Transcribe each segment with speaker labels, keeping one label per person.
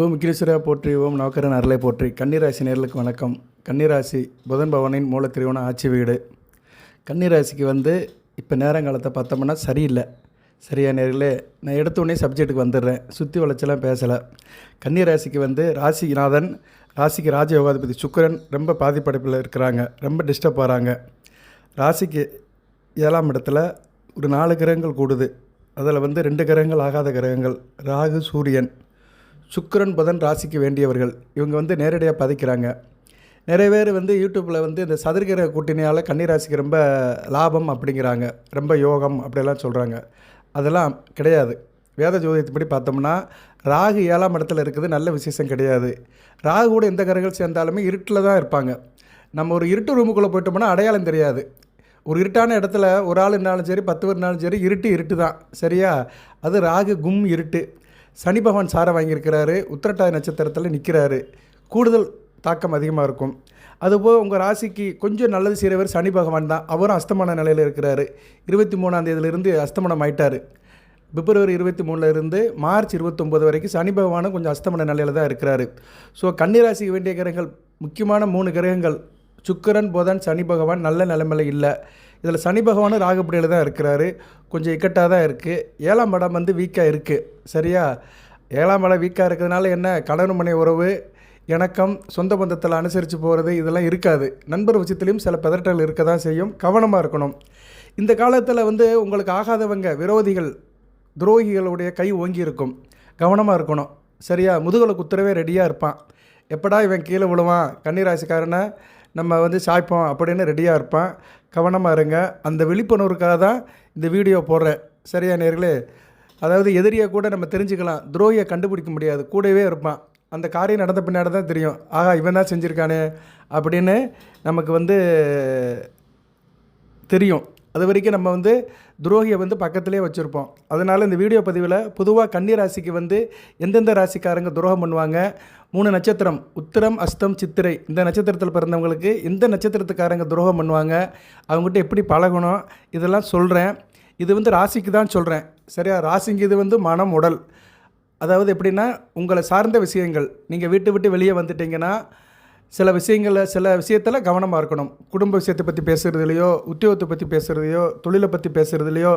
Speaker 1: ஓம் விக்னேஸ்வரா போற்றி ஓம் நவக்கரன் அருளை போற்றி. கன்னிராசி நேர்களுக்கு வணக்கம். கன்னிராசி புதன் பவனின் மூலத்திரிவன ஆட்சி வீடு. கன்னிராசிக்கு வந்து இப்போ நேரங்காலத்தை பார்த்தோம்னா சரியில்லை. சரியா நேர்களே நான் எடுத்தோடனே சப்ஜெக்ட்டுக்கு வந்துடுறேன். சுற்றி வளைச்சலாம் பேசலை. கன்னிராசிக்கு வந்து ராசிநாதன் ராசிக்கு ராஜயோகாதிபதி சுக்கிரன் ரொம்ப பாதிப்படைப்பில் இருக்கிறாங்க. ரொம்ப டிஸ்டர்ப் ஆகிறாங்க. ராசிக்கு ஏழாம் இடத்துல ஒரு நாலு கிரகங்கள் கூடுது. அதில் வந்து ரெண்டு கிரகங்கள் ஆகாத கிரகங்கள். ராகு சூரியன். சுக்கிரன் புதன் ராசிக்கு வேண்டியவர்கள். இவங்க வந்து நேரடியாக பதிக்கிறாங்க. நிறைய பேர் வந்து யூடியூப்பில் வந்து இந்த சதுர்கிரக கூட்டணியால் கன்னிராசிக்கு ரொம்ப லாபம் அப்படிங்கிறாங்க. ரொம்ப யோகம் அப்படியெல்லாம் சொல்கிறாங்க அதெல்லாம் கிடையாது. வேத ஜோதியத்தின்படி பார்த்தோம்னா ராகு ஏழாம் இடத்துல இருக்குது நல்ல விசேஷம் கிடையாது. ராகு கூட எந்த கரைகள் சேர்ந்தாலுமே இருட்டில் தான் இருப்பாங்க. நம்ம ஒரு இருட்டு ரூமுக்குள்ளே போயிட்டோம்னா அடையாளம் தெரியாது. ஒரு இருட்டான இடத்துல ஒரு ஆள் இருந்தாலும் சரி பத்து பேர் இருந்தாலும் சரி இருட்டு இருட்டு தான் சரியா? அது ராகு கும் இருட்டு. சனி பகவான் சாரை வாங்கியிருக்கிறாரு உத்திரட்டாதி நட்சத்திரத்தில் நிற்கிறாரு கூடுதல் தாக்கம் அதிகமாக இருக்கும். அதுபோக உங்கள் ராசிக்கு கொஞ்சம் நல்லது செய்கிறவர் சனி பகவான் தான். அவரும் அஸ்தமான நிலையில் இருக்கிறாரு. இருபத்தி மூணாம் தேதியிலிருந்து அஸ்தமனம் ஆயிட்டார். பிப்ரவரி இருபத்தி மூணுலேருந்து மார்ச் இருபத்தொம்போது வரைக்கும் சனி பகவானும் கொஞ்சம் அஸ்தமன நிலையில் தான் இருக்கிறாரு. ஸோ கன்னிராசிக்கு வேண்டிய கிரகங்கள் முக்கியமான மூணு கிரகங்கள் சுக்கிரன் புதன் சனி பகவான் நல்ல நிலைமையில் இல்லை. இதில் சனி பகவானும் ராகப்படியில் தான் இருக்கிறாரு. கொஞ்சம் இக்கட்டாக தான் இருக்குது ஏழாம் இடம் வந்து வீக்காக இருக்குது சரியா? ஏழாம் இடம் வீக்காக இருக்கிறதுனால என்ன? கணவன் மனை உறவு இணக்கம் சொந்த பந்தத்தில் அனுசரித்து போகிறது இதெல்லாம் இருக்காது. நண்பர் விஷயத்துலையும் சில பதட்டங்கள் இருக்க தான் செய்யும். கவனமாக இருக்கணும். இந்த காலத்தில் வந்து உங்களுக்கு ஆகாதவங்க விரோதிகள் துரோகிகளுடைய கை ஓங்கி இருக்கும். கவனமாக இருக்கணும். சரியா? முதுகலை குத்துறவே ரெடியாக இருப்பான். எப்படா இவன் கீழே விழுவான்? கன்னிராசிக்காரனை நம்ம வந்து சாய்ப்போம் அப்படின்னு ரெடியாக இருப்பான். கவனமாக இருங்க. அந்த விழிப்புணர்வுக்காக தான் இந்த வீடியோ போடுறேன். சரியா நேர்களே? அதாவது எதிரியை கூட நம்ம தெரிஞ்சுக்கலாம். துரோகியை கண்டுபிடிக்க முடியாது. கூடவே இருப்பான். அந்த காரியம் நடந்த பின்னாடி தான் தெரியும். ஆகா இவன் தான் செஞ்சுருக்கானே அப்படின்னு நமக்கு வந்து தெரியும். அது வரைக்கும் நம்ம வந்து துரோகியை வந்து பக்கத்துலேயே வச்சுருப்போம். அதனால் இந்த வீடியோ பதிவில் பொதுவாக கன்னி ராசிக்கு வந்து எந்தெந்த ராசிக்காரங்க துரோகம் பண்ணுவாங்க? மூணு நட்சத்திரம் உத்திரம் அஸ்தம் சித்திரை. இந்த நட்சத்திரத்தில் பிறந்தவங்களுக்கு எந்த நட்சத்திரத்துக்காரங்க துரோகம் பண்ணுவாங்க? அவங்ககிட்ட எப்படி பழகணும்? இதெல்லாம் சொல்கிறேன் இது வந்து ராசிக்கு தான் சொல்கிறேன் சரியா? ராசிங்க இது வந்து மனம் உடல். அதாவது எப்படின்னா உங்களை சார்ந்த விஷயங்கள். நீங்கள் வீட்டு விட்டு வெளியே வந்துட்டீங்கன்னா சில விஷயங்களில் சில விஷயத்தில் கவனமாக இருக்கணும். குடும்ப விஷயத்தை பற்றி பேசுகிறதுலையோ உத்தியோகத்தை பற்றி பேசுகிறதையோ தொழிலை பற்றி பேசுகிறதுலையோ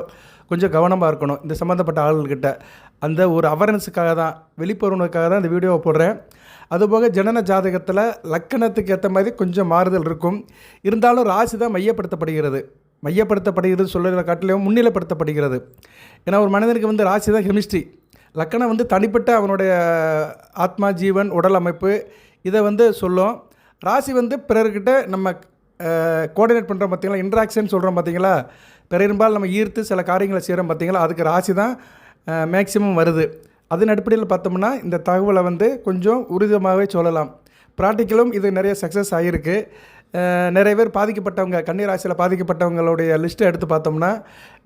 Speaker 1: கொஞ்சம் கவனமாக இருக்கணும். இந்த சம்மந்தப்பட்ட ஆளுகிட்ட அந்த ஒரு அவேர்னஸுக்காக தான் விழிப்புணர்வுக்காக தான் இந்த வீடியோவை போடுறேன். அதுபோக ஜனன ஜாதகத்தில் லக்கணத்துக்கு ஏற்ற மாதிரி கொஞ்சம் மாறுதல் இருக்கும். இருந்தாலும் ராசி தான் மையப்படுத்தப்படுகிறது. மையப்படுத்தப்படுகிறது சொல்லுற காட்டிலையும் முன்னிலைப்படுத்தப்படுகிறது. ஏன்னா ஒரு மனிதனுக்கு வந்து ராசி தான் கெமிஸ்ட்ரி லக்கணம் வந்து தனிப்பட்ட அவனுடைய ஆத்மா ஜீவன் உடல் அமைப்பு இதை வந்து சொல்லும். ராசி வந்து பிறர்கிட்ட நம்ம கோஆர்டினேட் பண்ணுறோம் பார்த்தீங்களா இன்ட்ராக்ஷன் சொல்கிறோம் பார்த்தீங்களா பிறரும்பால் நம்ம ஈர்த்து சில காரியங்களை செய்கிறோம் பார்த்தீங்களா அதுக்கு ராசி தான் மேக்சிமம் வருது. அதன் அடிப்படையில் பார்த்தோம்னா இந்த தகவலை வந்து கொஞ்சம் உரிதமாகவே சொல்லலாம். ப்ராக்டிக்கலும் இது நிறைய சக்ஸஸ் ஆகியிருக்கு நிறைய பேர் பாதிக்கப்பட்டவங்க கன்னிராசியில் பாதிக்கப்பட்டவங்களுடைய லிஸ்ட்டை எடுத்து பார்த்தோம்னா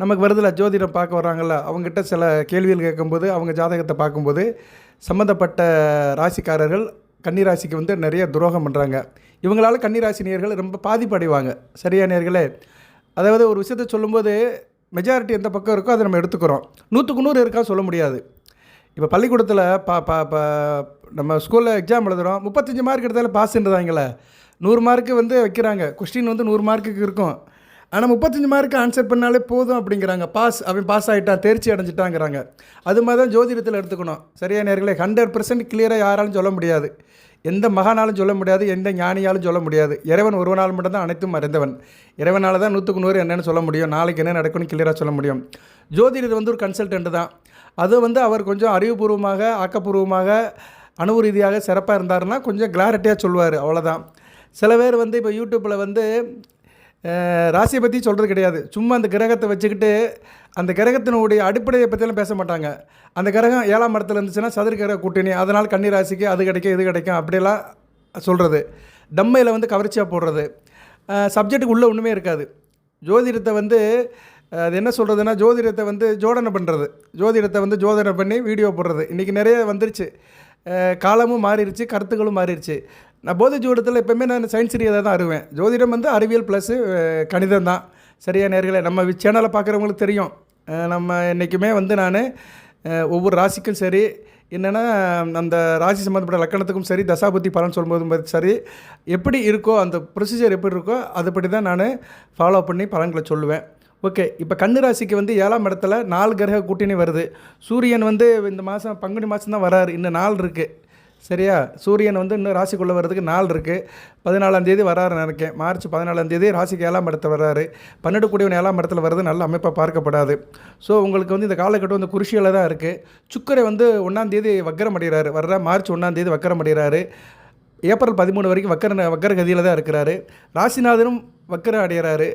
Speaker 1: நமக்கு வருதில்ல ஜோதிடம் பார்க்க வர்றாங்கல்ல அவங்ககிட்ட சில கேள்விகள் கேட்கும்போது அவங்க ஜாதகத்தை பார்க்கும்போது சம்மந்தப்பட்ட ராசிக்காரர்கள் கன்னிராசிக்கு வந்து நிறைய துரோகம் பண்ணுறாங்க இவங்களால கன்னிராசி நேர்கள் ரொம்ப பாதிப்படைவாங்க. சரியா நேர்களே அதாவது ஒரு விஷயத்த சொல்லும்போது மெஜாரிட்டி எந்த பக்கம் இருக்கோ அதை நம்ம எடுத்துக்கிறோம். நூற்றுக்கு நூறு இருக்கா சொல்ல முடியாது. இப்போ பள்ளிக்கூடத்தில் பா பா பா நம்ம ஸ்கூலில் எக்ஸாம் எழுதுகிறோம் முப்பத்தஞ்சு மார்க் எடுத்தாலும் பாஸ்ன்றதாங்களே நூறு மார்க்கு வந்து வைக்கிறாங்க. கொஸ்டின் வந்து நூறு மார்க்குக்கு இருக்கும். ஆனால் முப்பத்தஞ்சு மார்க்கு ஆன்சர் பண்ணாலே போதும் அப்படிங்கிறாங்க. பாஸ் அவன் பாஸ் ஆகிட்டான் தேர்ச்சி அடைஞ்சிட்டாங்கிறாங்க. அது மாதிரி தான் ஜோதிடத்தில் எடுத்துக்கணும். சரியா நேர்களே? ஹண்ட்ரட் பர்சன்ட் கிளியராக யாராலும் சொல்ல முடியாது. எந்த மகானாலும் சொல்ல முடியாது எந்த ஞானியாலும் சொல்ல முடியாது. இறைவன் ஒருவனால் மட்டும்தான் அனைத்தும் அறிந்தவன். இறைவனால் தான் நூற்றுக்கு நூறு என்னென்னு சொல்ல முடியும். நாளைக்கு என்ன நடக்கும்னு கிளியராக சொல்ல முடியும். ஜோதிடர் வந்து ஒரு கன்சல்டன்ட் தான். அது வந்து அவர் கொஞ்சம் அறிவுபூர்வமாக ஆக்கப்பூர்வமாக அணுவு ரீதியாக சிறப்பாக இருந்தாருன்னா கொஞ்சம் கிளாரிட்டியாக சொல்லுவார். அவ்வளோதான் சில பேர் வந்து இப்போ யூடியூப்பில் வந்து ராசியை பற்றி சொல்கிறது கிடையாது. சும்மா அந்த கிரகத்தை வச்சுக்கிட்டு அந்த கிரகத்தினுடைய அடிப்படையை பற்றியெல்லாம் பேச மாட்டாங்க. அந்த கிரகம் ஏழாம் இடத்துல இருந்துச்சுன்னா சதுர கிரக கூட்டணி அதனால் கன்னி ராசிக்கு அது கிடைக்கும் இது கிடைக்கும் அப்படியெல்லாம் சொல்கிறது டம்மையில் வந்து கவர்ச்சியாக போடுறது. சப்ஜெக்ட்டுக்கு உள்ளே ஒன்றுமே இருக்காது. ஜோதிடத்தை வந்து அது என்ன சொல்கிறதுனா ஜோதிடத்தை வந்து ஜோடனை பண்ணுறது ஜோதிடத்தை வந்து ஜோதனை பண்ணி வீடியோ போடுறது. இன்றைக்கி நிறைய வந்துருச்சு. காலமும் மாறிடுச்சு கருத்துக்களும் மாறிடுச்சு நான் போதை ஜோடத்தில் எப்போவுமே நான் சயின்ஸ் ரீதியாக தான் அறிவேன். ஜோதிடம் வந்து அறிவியல் ப்ளஸ்ஸு கணிதம் தான். சரியா நேர்களை நம்ம சேனலை பார்க்குறவங்களுக்கு தெரியும். நம்ம என்றைக்குமே வந்து நான் ஒவ்வொரு ராசிக்கும் சரி என்னென்னா அந்த ராசி சம்மந்தப்பட்ட லக்கணத்துக்கும் சரி தசாபுத்தி பலன் சொல்லும்போதும் சரி எப்படி இருக்கோ அந்த ப்ரொசீஜர் எப்படி இருக்கோ அதுபடி தான் நான் ஃபாலோ பண்ணி பலன்களை சொல்லுவேன். ஓகே இப்போ கண்ணு ராசிக்கு வந்து ஏழாம் இடத்துல நாலு கிரக கூட்டணி வருது. சூரியன் வந்து இந்த மாதம் பங்குனி மாதம் தான் வராரு. இன்னும் நாள் இருக்குது சரியா? சூரியன் வந்து இன்னும் ராசிக்குள்ளே வர்றதுக்கு நாள் இருக்குது பதினாலாம் தேதி வராரு நினைக்கேன். மார்ச் பதினாலாம் தேதி ராசிக்கு ஏழாம் இடத்துல வராரு பன்னெண்டு கூடியவன் ஏழாம் இடத்துல வர்றது நல்ல அமைப்பாக பார்க்கப்படாது. ஸோ உங்களுக்கு வந்து இந்த காலகட்டம் வந்து குருஷியில் தான் இருக்குது சுக்கரை வந்து ஒன்றாம் தேதி வக்கரம் அடைகிறாரு. வர்ற மார்ச் ஒன்றாம் தேதி வக்கரம் அடைகிறாரு. ஏப்ரல் பதிமூணு வரைக்கும் வக்கர வக்கர கதியில் தான் இருக்கிறாரு. ராசிநாதனும் வக்கரம் அடைகிறாரு.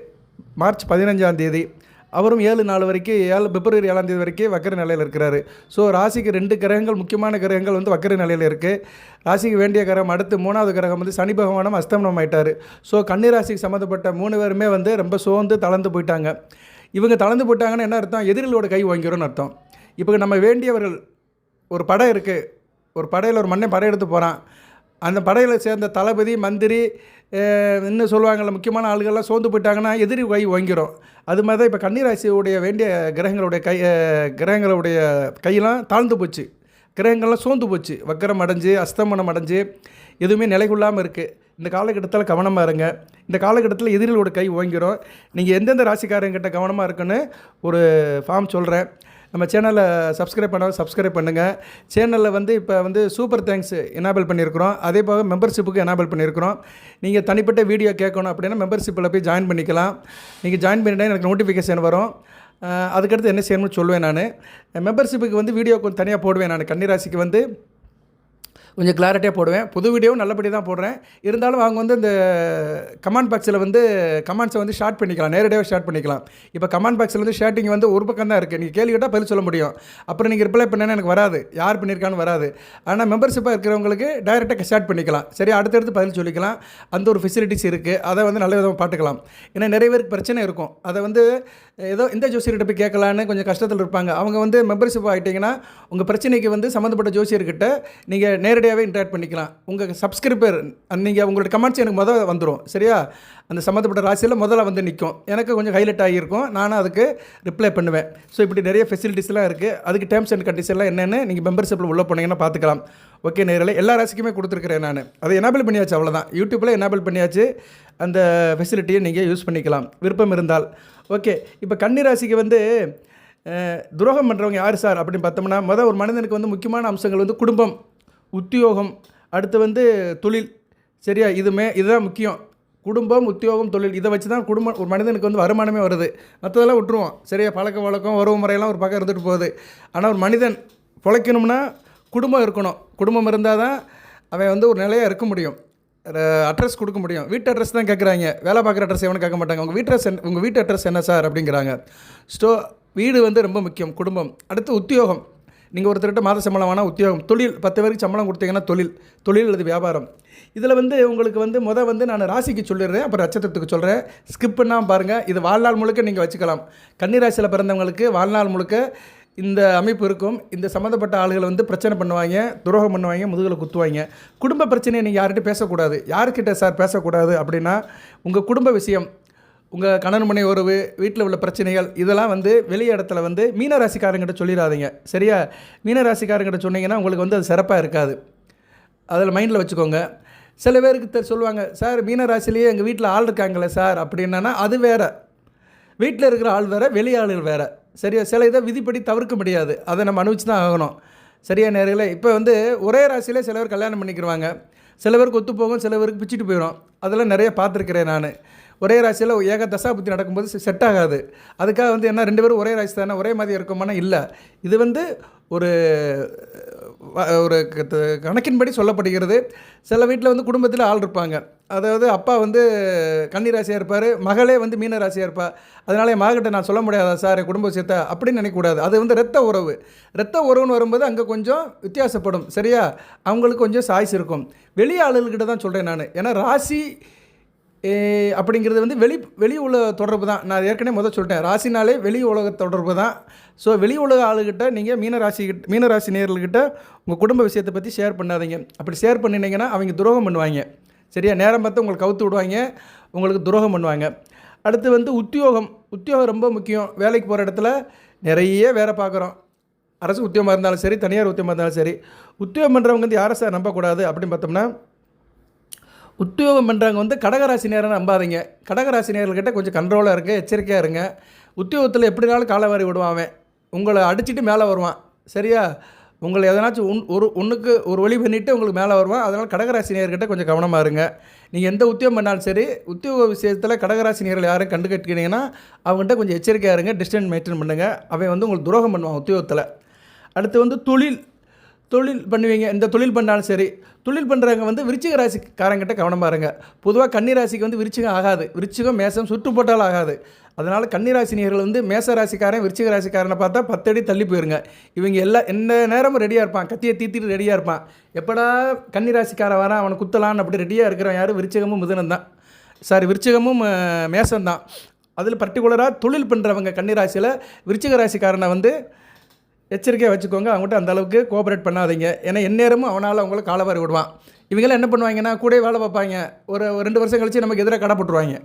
Speaker 1: மார்ச் பதினஞ்சாம் தேதி. அவரும் ஏழு நாள் வரைக்கும் ஏழு பிப்ரவரி ஏழாம் தேதி வரைக்கும் வக்கர நிலையில் இருக்கிறாரு. ஸோ ராசிக்கு ரெண்டு கிரகங்கள் முக்கியமான கிரகங்கள் வந்து வக்கர நிலையில் இருக்குது ராசிக்கு வேண்டிய கிரகம் அடுத்து மூணாவது கிரகம் வந்து சனி பகவானம் அஸ்தமனம் ஆயிட்டார். ஸோ கன்னிராசிக்கு சம்மந்தப்பட்ட மூணு பேருமே வந்து ரொம்ப சோர்ந்து தளர்ந்து போயிட்டாங்க. இவங்க தளர்ந்து போயிட்டாங்கன்னு என்ன அர்த்தம்? எதிரிகளோட கை வாங்கிறோன்னு அர்த்தம். இப்போ நம்ம வேண்டியவர்கள் ஒரு படம் இருக்குது ஒரு படையில் ஒரு மண்ணை படை எடுத்து போகிறான் அந்த படையில் சேர்ந்த தளபதி மந்திரி இன்னும் சொல்லுவாங்கள்ல முக்கியமான ஆளுகள்லாம் சோர்ந்து போயிட்டாங்கன்னா எதிரி கை வாங்கிறோம் அது மாதிரி தான் இப்போ கன்னிராசியுடைய வேண்டிய கிரகங்களுடைய கை கிரகங்களுடைய கையெல்லாம் தாழ்ந்து போச்சு. கிரகங்கள்லாம் சோர்ந்து போச்சு. வக்கரம் அடைஞ்சு அஸ்தமனம் அடைஞ்சு எதுவுமே நிலைக்குள்ளாமல் இருக்குது இந்த காலகட்டத்தில் கவனமாக இருங்க. இந்த காலகட்டத்தில் எதிரிகளோட கை ஓங்கிடும் நீங்கள் எந்தெந்த ராசிக்காரங்கிட்ட கவனமாக இருக்குன்னு ஒரு ஃபார்ம் சொல்கிறேன் நம்ம சேனலை சப்ஸ்கிரைப் பண்ணாலும் சப்ஸ்கிரைப் பண்ணுங்கள் சேனலில் வந்து இப்போ வந்து சூப்பர் தேங்க்ஸ் எனாபிள் பண்ணியிருக்கிறோம் அதே போக மெம்பர்ஷிப்புக்கு எனாபிள் பண்ணியிருக்கிறோம் நீங்கள் தனிப்பட்ட வீடியோ கேட்கணும் அப்படின்னா மெம்பர்ஷிப்பில் போய் ஜாயின் பண்ணிக்கலாம். நீங்கள் ஜாயின் பண்ணிட்டா எனக்கு நோட்டிஃபிகேஷன் வரும். அதுக்கடுத்து என்ன செய்யணும்னு சொல்லுவேன் நான். மெம்பர்ஷிப்புக்கு வந்து வீடியோ கொஞ்சம் தனியாக போடுவேன் நான். கன்னிராசிக்கு வந்து கொஞ்சம் கிளாரிட்டியாக போடுவேன். புது வீடியோவும் நல்லபடி தான் போடுறேன். இருந்தாலும் அவங்க வந்து இந்த கமெண்ட் பாக்ஸில் வந்து கமெண்ட்ஸை வந்து ஷார்ட் பண்ணிக்கலாம். நேரடியாக ஷார்ட் பண்ணிக்கலாம். இப்போ கமெண்ட் பாக்ஸில் வந்து ஷார்ட்டிங் வந்து ஒரு பக்கம் தான் இருக்குது நீங்கள் கேள்வி கேட்டால் பதில் சொல்ல முடியும். அப்புறம் நீங்கள் ரிப்ளை பண்ணேன்னா எனக்கு வராது. யார் பண்ணியிருக்கான்னு வராது. ஆனால் மெம்பர்ஷிப்பாக இருக்கிறவங்களுக்கு டைரெக்டாக ஷார்ட் பண்ணிக்கலாம். சரி அடுத்தடுத்து பதில் சொல்லிக்கலாம். அந்த ஒரு ஃபெசிலிட்டிஸ் இருக்குது அதை வந்து நல்ல விதமாக பார்த்துக்கலாம் ஏன்னா நிறைய பேருக்கு பிரச்சனை இருக்கும். அதை வந்து ஏதோ இந்த ஜோசியர்கிட்ட போய் கேட்கலான்னு கொஞ்சம் கஷ்டத்தில் இருப்பாங்க. அவங்க வந்து மெம்பர்ஷிப் ஆகிட்டிங்கன்னா உங்கள் பிரச்சனைக்கு வந்து சம்மந்தப்பட்ட ஜோசியர்கிட்ட நீங்கள் நேரடியாகவே இன்ட்ராக்ட் பண்ணிக்கலாம். உங்கள் சப்ஸ்கிரிப்பர் நீங்கள் உங்களோட கமெண்ட்ஸ் எனக்கு முதல்ல வந்துடும் சரியா? அந்த சம்மந்தப்பட்ட ராசியில் முதல்ல வந்து நிற்கும் எனக்கு கொஞ்சம் ஹைலைட் ஆகியிருக்கும். நானும் அதுக்கு ரிப்ளை பண்ணுவேன். ஸோ இப்படி நிறைய ஃபெசிலிட்டிஸ்லாம் இருக்குது அதுக்கு டேர்ம்ஸ் அண்ட் கண்டிஷன்லாம் என்னென்னு நீங்கள் மெம்பர்ஷிப்பில் உள்ளே போனீங்கன்னா பார்த்துக்கலாம். ஓகே நேரில் எல்லா ராசிக்குமே கொடுத்துருக்குறேன் நான். அதை எனேபிள் பண்ணியாச்சு அவ்வளோதான் யூடியூப்பில் எனேபிள் பண்ணியாச்சு. அந்த ஃபெசிலிட்டியை நீங்கள் யூஸ் பண்ணிக்கலாம். விருப்பம் இருந்தால். ஓகே இப்போ கன்னி ராசிக்கு வந்து துரோகம் பண்ணுறவங்க யார் சார்? அப்படின்னு பார்த்தோம்னா மொதல் ஒரு மனிதனுக்கு வந்து முக்கியமான அம்சங்கள் வந்து குடும்பம். உத்தியோகம் அடுத்து வந்து தொழில். சரியா? இதுமே இதுதான் முக்கியம். குடும்பம் உத்தியோகம் தொழில். இதை வச்சு தான் குடும்பம் ஒரு மனிதனுக்கு வந்து வருமானமே வருது. மற்றதெல்லாம் விட்டுருவோம். சரியா? பழக்க வழக்கம் உறவு முறையெல்லாம் ஒரு பக்கம் இருந்துட்டு போகுது. ஆனால் ஒரு மனிதன் பிழைக்கணும்னா குடும்பம் இருக்கணும். குடும்பம் இருந்தால் தான் அவன் வந்து ஒரு நிலையாக இருக்க முடியும். அட்ரஸ் கொடுக்க முடியும். வீட்டு அட்ரஸ் தான் கேட்குறாங்க வேலை பார்க்குற அட்ரஸ் எவனும் கேட்க மாட்டாங்க. உங்கள் வீட்டு அட்ரஸ் உங்கள் வீட்டு அட்ரஸ் என்ன சார் அப்படிங்கிறாங்க. ஸ்டோ வீடு வந்து ரொம்ப முக்கியம். குடும்பம். அடுத்து உத்தியோகம். நீங்கள் ஒருத்தர்கிட்ட மாத சம்பளம் வேணால் உத்தியோகம் தொழில் பத்து பேருக்கு சம்பளம் கொடுத்தீங்கன்னா தொழில் தொழில் அல்லது வியாபாரம். இதில் வந்து உங்களுக்கு வந்து மொதல் வந்து நான் ராசிக்கு சொல்லிடுறேன் அப்புறம் நட்சத்திரத்துக்கு சொல்கிறேன் ஸ்கிப் பண்ணாமல் பாருங்கள் இது வாழ்நாள் முழுக்க நீங்கள் வச்சுக்கலாம். கன்னிராசியில் பிறந்தவங்களுக்கு வாழ்நாள் முழுக்க இந்த அமைப்பு இருக்கும். இந்த சம்மந்தப்பட்ட ஆளுகளை வந்து பிரச்சனை பண்ணுவாங்க துரோகம் பண்ணுவாங்க முதுகில் குத்துவாங்க. குடும்ப பிரச்சனையை நீங்கள் யார்கிட்ட பேசக்கூடாது? யார்கிட்ட சார் பேசக்கூடாது அப்படின்னா உங்கள் குடும்ப விஷயம் உங்கள் கணவன் மனை உறவு வீட்டில் உள்ள பிரச்சனைகள் இதெல்லாம் வந்து வெளி இடத்துல வந்து மீனராசிக்காரங்கிட்ட சொல்லிடாதீங்க சரியா? மீனராசிக்காரங்கிட்ட சொன்னீங்கன்னா உங்களுக்கு வந்து அது சிறப்பாக இருக்காது. அதில் மைண்டில் வச்சுக்கோங்க. சில பேருக்கு சொல்லுவாங்க சார் மீனராசிலேயே எங்கள் வீட்டில் ஆள் இருக்காங்களே சார் அப்படின்னா அது வேற. வீட்டில் இருக்கிற ஆள் வேற வெளி ஆளுகள் வேற. சரியா? சில இதை விதிப்படி தவிர்க்க முடியாது. அதை நம்ம அனுபவிச்சு தான் ஆகணும். சரியா நேர்களே? இப்போ வந்து ஒரே ராசியிலே சில பேர் கல்யாணம் பண்ணிக்கிடுவாங்க சில பேருக்கு ஒத்து போகும் சில பேருக்கு பிச்சுட்டு போயிடும் அதெல்லாம் நிறைய பார்த்துருக்கிறேன் நான். ஒரே ராசியில் ஏக தசாபுத்தி நடக்கும்போது செட் ஆகாது. அதுக்காக வந்து என்ன ரெண்டு பேரும் ஒரே ராசி தானே ஒரே மாதிரி இருக்குமானா இல்லை. இது வந்து ஒரு ஒரு க- கணக்கின்படி சொல்லப்படுகிறது. சில வீட்டில் வந்து குடும்பத்தில் ஆள் இருப்பாங்க. அதாவது அப்பா வந்து கன்னி ராசியாக இருப்பார் மகளே வந்து மீன ராசியாக இருப்பா. அதனால என் மகக்கிட்ட நான் சொல்ல முடியாதா சார் என் குடும்ப விஷயத்தை அப்படின்னு நினைக்கக்கூடாது. அது வந்து ரத்த உறவு. ரத்த உறவுன்னு வரும்போது அங்கே கொஞ்சம் வித்தியாசப்படும். சரியா? அவங்களுக்கு கொஞ்சம் சாய்ஸ் இருக்கும். வெளி ஆளுகிட்ட தான் சொல்கிறேன் நான். ஏன்னா ராசி அப்படிங்கிறது வந்து வெளி வெளி உலக தொடர்பு தான். நான் ஏற்கனவே முதல் சொல்லிட்டேன். ராசினாலே வெளி உலக தொடர்பு தான். ஸோ வெளி உலக ஆளுகிட்ட நீங்கள் மீனராசி கிட்ட மீனராசி நேர்கள்கிட்ட உங்கள் குடும்ப விஷயத்தை பற்றி ஷேர் பண்ணாதீங்க. அப்படி ஷேர் பண்ணினீங்கன்னா அவங்க துரோகம் பண்ணுவாங்க. சரியா? நேரம் பார்த்து உங்களுக்கு கவுத்து விடுவாங்க. உங்களுக்கு துரோகம் பண்ணுவாங்க. அடுத்து வந்து உத்தியோகம். உத்தியோகம் ரொம்ப முக்கியம். வேலைக்கு போகிற இடத்துல நிறைய வேலை பார்க்குறோம். அரசு உத்தியோகமாக இருந்தாலும் சரி தனியார் உத்தியோகமாக இருந்தாலும் சரி. உத்தியோகம் பண்ணுறவங்க வந்து யாரை சார் நம்பக்கூடாது அப்படின்னு பார்த்தோம்னா உத்தியோகம் பண்ணுறவங்க வந்து கடகராசி நேரம் நம்பாதீங்க. கடகராசி நேர்கள்கிட்ட கொஞ்சம் கண்ட்ரோலாக இருங்க எச்சரிக்கையாக இருங்க. உத்தியோகத்தில் எப்படினாலும் காலவாரி விடுவான் அவன். உங்களை அடிச்சிட்டு மேலே வருவான். சரியா? உங்களை எதனாச்சும் உன் ஒரு ஒன்றுக்கு ஒரு வழி பண்ணிவிட்டு உங்களுக்கு மேலே வருவான். அதனால் கடகராசி நேர்கிட்ட கொஞ்சம் கவனமாக இருங்க. நீங்கள் எந்த உத்தியோகம் பண்ணாலும் சரி உத்தியோக விஷயத்தில் கடகராசி நேர்கள் யாரும் கண்டு கட்டிக்கிட்டீங்கன்னா அவங்ககிட்ட கொஞ்சம் எச்சரிக்கையாக இருங்க டிஸ்டன்ஸ் மெயின்டைன் பண்ணுங்கள் அவன் வந்து உங்களுக்கு துரோகம் பண்ணுவான் உத்தியோகத்தில். அடுத்து வந்து தொழில். தொழில் பண்ணுவீங்க இந்த தொழில் பண்ணாலும் சரி தொழில் பண்ணுறவங்க வந்து விருச்சிக ராசிக்காரங்கிட்ட கவனமாக இருங்க. பொதுவாக கன்னிராசிக்கு வந்து விருச்சிகம் ஆகாது. விருச்சிகம் மேசம் சுட்டு போட்டாலும் ஆகாது. அதனால் கன்னிராசி நேர்கள் வந்து மேச ராசிக்காரன் விருச்சிக ராசிக்காரனை பார்த்தா பத்தடி தள்ளி போயிருங்க. இவங்க எல்லாம் எந்த நேரமும் ரெடியாக இருப்பான். கத்தியை தீத்திட்டு ரெடியாக இருப்பான். எப்படா கன்னிராசிக்காரன் வரான் அவனை குத்தலான்னு அப்படி ரெடியாக இருக்கிறவன் யார்? விருச்சிகமும் மிதுனம் தான். சாரி விருச்சிகமும் மேசம் தான் அதில் பர்டிகுலராக தொழில் பண்ணுறவங்க கன்னிராசியில் விருச்சிக ராசிக்காரனை வந்து எச்சரிக்கையாக வச்சுக்கோங்க. அவங்ககிட்ட அந்த அளவுக்கு கோஆப்ரேட் பண்ணாதீங்க. ஏன்னா எந்நேரமும் அவனால் அவங்கள காலவாரி விடுவான். இவங்கெல்லாம் என்ன பண்ணுவாங்கன்னா கூட வேலை பார்ப்பாங்க. ஒரு ஒரு ரெண்டு வருஷம் கழிச்சு நமக்கு எதிராக கடை போட்டுருவாங்க.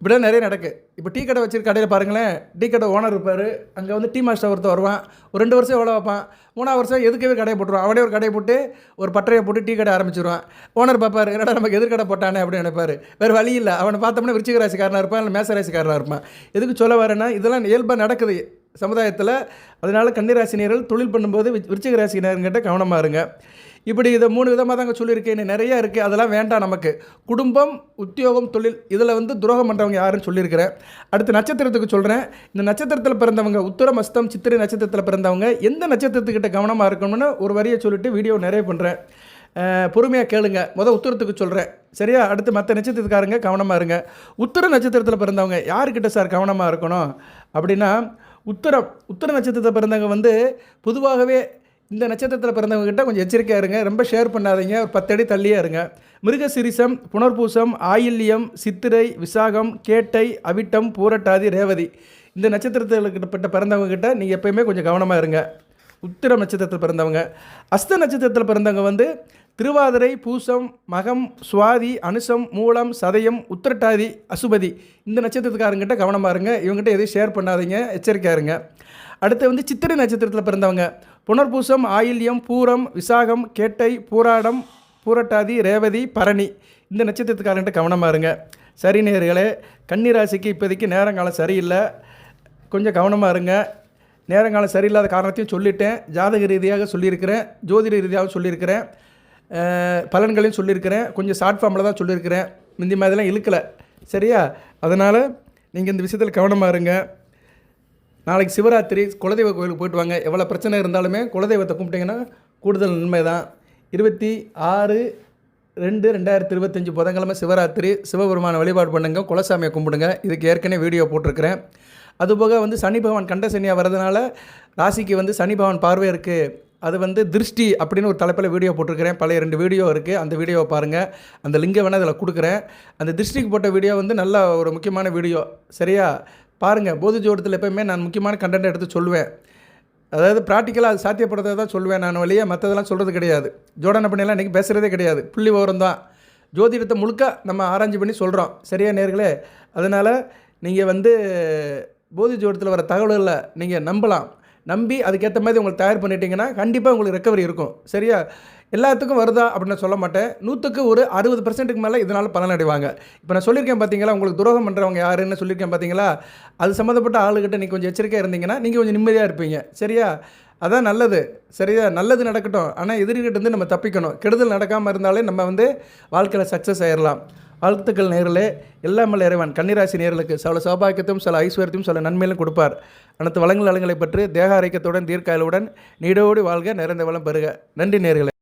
Speaker 1: இப்படிலாம் நிறைய நடக்கு. இப்போ டீ கடை வச்சிருக்க கடையில் பாருங்களேன். டீ கடை ஓனர் இருப்பார். அங்கே வந்து டீ மாஸ்டர் ஒருத்தர் வருவான். ஒரு ரெண்டு வருஷம் வேலை வைப்பான் மூணாவது வருஷம் எதுக்கவே கடையை போட்டுருவான். அவனே ஒரு கடையை போட்டு ஒரு பட்டறையை போட்டு டீ கடை ஆரம்பிச்சிருவான். ஓனர் பார்ப்பார் என்னடா நமக்கு எதிர்கடை போட்டானே அப்படின்னு நினைப்பார். வேறு வழி இல்லை. அவனை பார்த்தோம்னா விருச்சிக ராசிக்காரனாக இருப்பான் இல்லை மேச ராசிக்காரனாக இருப்பான். எதுக்கு சொல்ல வரேன்னா இதெல்லாம் இயல்பாக நடக்குது. சமுதாயத்தில் அதனால் கன்னிராசினியர்கள் தொழில் பண்ணும்போது விருச்சிக ராசினியர்கிட்ட கவனமாக இருங்க. இப்படி இதை மூணு விதமாக தாங்க சொல்லியிருக்கேன். இன்னும் நிறைய இருக்குது அதெல்லாம் வேண்டாம் நமக்கு. குடும்பம் உத்தியோகம் தொழில் இதில் வந்து துரோகம் பண்ணுறவங்க யாருன்னு சொல்லியிருக்கிறேன் அடுத்து நட்சத்திரத்துக்கு சொல்கிறேன் இந்த நட்சத்திரத்தில் பிறந்தவங்க உத்தரம் அஸ்தம் சித்திரை நட்சத்திரத்தில் பிறந்தவங்க எந்த நட்சத்திரத்துக்கிட்ட கவனமாக இருக்கணும்னு ஒரு வரியை சொல்லிட்டு வீடியோ நிறைய பண்ணுறேன் பொறுமையாக கேளுங்க. முதல் உத்தரத்துக்கு சொல்கிறேன் சரியா? அடுத்து மற்ற நட்சத்திரத்துக்காரங்க கவனமாக இருங்க. உத்தர நட்சத்திரத்தில் பிறந்தவங்க யாருக்கிட்ட சார் கவனமாக இருக்கணும்? அப்படின்னா உத்தரம் உத்தர நட்சத்திரத்தில் பிறந்தவங்க வந்து பொதுவாகவே இந்த நட்சத்திரத்தில் பிறந்தவங்ககிட்ட கொஞ்சம் எச்சரிக்கையாக இருங்க. ரொம்ப ஷேர் பண்ணாதீங்க. ஒரு பத்தடி தள்ளியாக இருங்க. மிருகசிரிசம் புனர்பூசம் ஆயில்யம் சித்திரை விசாகம் கேட்டை அவிட்டம் பூரட்டாதி ரேவதி. இந்த நட்சத்திரத்தில் பிறந்தவங்ககிட்ட நீங்கள் எப்பயுமே கொஞ்சம் கவனமாக இருங்க. உத்திர நட்சத்திரத்தில் பிறந்தவங்க. அஸ்த நட்சத்திரத்தில் பிறந்தவங்க வந்து திருவாதிரை பூசம் மகம் சுவாதி அனுசம் மூலம் சதயம் உத்திரட்டாதி அசுபதி. இந்த நட்சத்திரத்துக்காரங்கிட்ட கவனமாக இருங்க இவங்ககிட்ட எதையும் ஷேர் பண்ணாதீங்க. எச்சரிக்கையாக இருங்க. அடுத்து வந்து சித்திரை நட்சத்திரத்தில் பிறந்தவங்க. புனர்பூசம் ஆயில்யம் பூரம் விசாகம் கேட்டை பூராடம் பூரட்டாதி ரேவதி பரணி. இந்த நட்சத்திரத்துக்காரங்கிட்ட கவனமாக இருங்க சரி நேர்களே கன்னிராசிக்கு இப்போதைக்கு நேரங்காலம் சரியில்லை. கொஞ்சம் கவனமாக இருங்க. நேரங்காலம் சரியில்லாத காரணத்தையும் சொல்லிட்டேன். ஜாதக ரீதியாக சொல்லியிருக்கிறேன். ஜோதிட ரீதியாக சொல்லியிருக்கிறேன். பலன்களையும் சொல்லியிருக்கிறேன். கொஞ்சம் ஷார்ட் ஃபார்மில் தான் சொல்லியிருக்கிறேன். முந்தி மாதிரிலாம் இழுக்கலை. சரியா? அதனால் நீங்கள் இந்த விஷயத்தில் கவனமாக இருங்க. நாளைக்கு சிவராத்திரி குலதெய்வ கோயிலுக்கு போயிட்டு வாங்க. எவ்வளோ பிரச்சனை இருந்தாலுமே குலதெய்வத்தை கும்பிட்டிங்கன்னா கூடுதல் நன்மை தான். இருபத்தி ஆறு ரெண்டு ரெண்டாயிரத்தி இருபத்தஞ்சி புதன்கிழமை சிவராத்திரி. சிவபெருமான வழிபாடு பண்ணுங்க. குலசாமியை கும்பிடுங்க. இதுக்கு ஏற்கனவே வீடியோ போட்டிருக்கிறேன். அதுபோக வந்து சனி பகவான் கண்ட சனியாக வரதுனால ராசிக்கு வந்து சனி பகவான் பார்வை இருக்குது அது வந்து திருஷ்டி அப்படின்னு ஒரு தலைப்பில் வீடியோ போட்டிருக்கிறேன். பழைய ரெண்டு வீடியோ இருக்குது அந்த வீடியோவை பாருங்கள் அந்த லிங்கை வேணால் அதில் கொடுக்குறேன். அந்த திருஷ்டிக்கு போட்ட வீடியோ வந்து நல்ல ஒரு முக்கியமான வீடியோ. சரியா? பாருங்கள் போதி ஜோடத்தில் எப்போயுமே நான் முக்கியமான கண்டென்ட் எடுத்து சொல்லுவேன். அதாவது ப்ராக்டிக்கலாக அது சாத்தியப்படுறதை தான் சொல்லுவேன் நான் வழியே. மற்றதெல்லாம் சொல்கிறது கிடையாது. ஜோடனை பண்ணியெல்லாம் இன்றைக்கி பேசுகிறதே கிடையாது. புள்ளி விவரம் தான். ஜோதிடத்தை முழுக்க நம்ம ஆராய்ஞ்சு பண்ணி சொல்கிறோம் சரியா நேர்களே? அதனால் நீங்கள் வந்து போதி ஜோடத்தில் வர தகவல்களை நீங்கள் நம்பலாம். நம்பி அதுக்கேற்ற மாதிரி உங்களுக்கு தயார் பண்ணிட்டீங்கன்னா கண்டிப்பாக உங்களுக்கு ரெக்கவரி இருக்கும். சரியா? எல்லாத்துக்கும் வருதா அப்படின்னு சொல்ல மாட்டேன். நூற்றுக்கு ஒரு அறுபது பர்சன்ட்டுக்கு மேலே இதனால் பலனடைவாங்க இப்போ நான் சொல்லியிருக்கேன் பார்த்தீங்களா உங்களுக்கு துரோகம் பண்ணுறவங்க யாருன்னு சொல்லியிருக்கேன் பார்த்தீங்களா அது சம்மந்தப்பட்ட ஆளுகிட்ட நீங்கள் கொஞ்சம் எச்சரிக்கையாக இருந்தீங்கன்னா நீங்கள் கொஞ்சம் நிம்மதியாக இருப்பீங்க. சரியா? அதான் நல்லது. சரியா? நல்லது நடக்கட்டும். ஆனால் எதிரிகிட்டேருந்து நம்ம தப்பிக்கணும். கெடுதல் நடக்காமல் இருந்தாலே நம்ம வந்து வாழ்க்கையில் சக்ஸஸ் ஆயிடலாம் வாழ்த்துக்கள் நேரில் எல்லாமே இறைவன். கன்னிராசி நேர்களுக்கு சில சௌபாகியத்தையும் சில ஐஸ்வர்யத்தையும் சில நன்மையிலும் கொடுப்பார். அனைத்து வளங்கள் நலங்களை பற்றி தேக ஆரோக்கியத்துடன் தீர்க்காயலுடன் நீடோடி வாழ்க நிறைந்த வளம் பெறுக. நன்றி நேர்களை.